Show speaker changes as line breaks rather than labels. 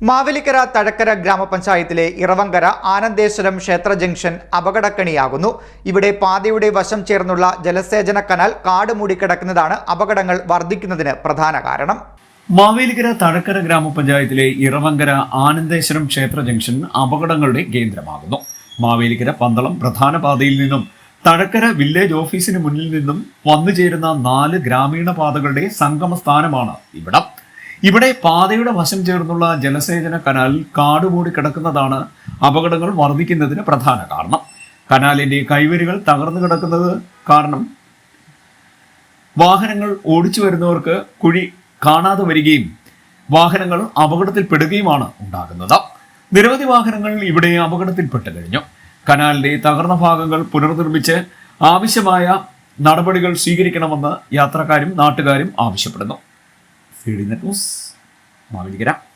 മാവേലിക്കര തഴക്കര ഗ്രാമപഞ്ചായത്തിലെ ഇറവങ്കര ആനന്ദേശ്വരം ക്ഷേത്ര ജംഗ്ഷൻ അപകടക്കണിയാകുന്നു. ഇവിടെ പാതയുടെ വശം ചേർന്നുള്ള ജലസേചന കനാൽ കാട് മൂടിക്കിടക്കുന്നതാണ് അപകടങ്ങൾ വർദ്ധിക്കുന്നതിന് പ്രധാന കാരണം.
മാവേലിക്കര തഴക്കര ഗ്രാമപഞ്ചായത്തിലെ ഇറവങ്കര ആനന്ദേശ്വരം ക്ഷേത്ര ജംഗ്ഷൻ അപകടങ്ങളുടെ കേന്ദ്രമാകുന്നു. മാവേലിക്കര പന്തളം പ്രധാന പാതയിൽ നിന്നും തഴക്കര വില്ലേജ് ഓഫീസിന് മുന്നിൽ നിന്നും വന്നു ചേരുന്ന നാല് ഗ്രാമീണ പാതകളുടെ സംഗമ സ്ഥാനമാണ് ഇവിടം. ഇവിടെ പാതയുടെ വശം ചേർന്നുള്ള ജലസേചന കനാൽ കാടുമൂടി കിടക്കുന്നതാണ് അപകടങ്ങൾ വർദ്ധിക്കുന്നതിന് പ്രധാന കാരണം. കനാലിന്റെ കൈവരികൾ തകർന്നു കിടക്കുന്നത് കാരണം വാഹനങ്ങൾ ഓടിച്ചു വരുന്നവർക്ക് കുഴി കാണാതെ വരികയും വാഹനങ്ങൾ അപകടത്തിൽപ്പെടുകയുമാണ് ഉണ്ടാകുന്നത്. നിരവധി വാഹനങ്ങൾ ഇവിടെ അപകടത്തിൽപ്പെട്ട് കഴിഞ്ഞു. കനാലിന്റെ തകർന്ന ഭാഗങ്ങൾ പുനർനിർമ്മിച്ച് ആവശ്യമായ നടപടികൾ സ്വീകരിക്കണമെന്ന് യാത്രക്കാരും നാട്ടുകാരും ആവശ്യപ്പെടുന്നു. Skru inn et os. Nå er det greit.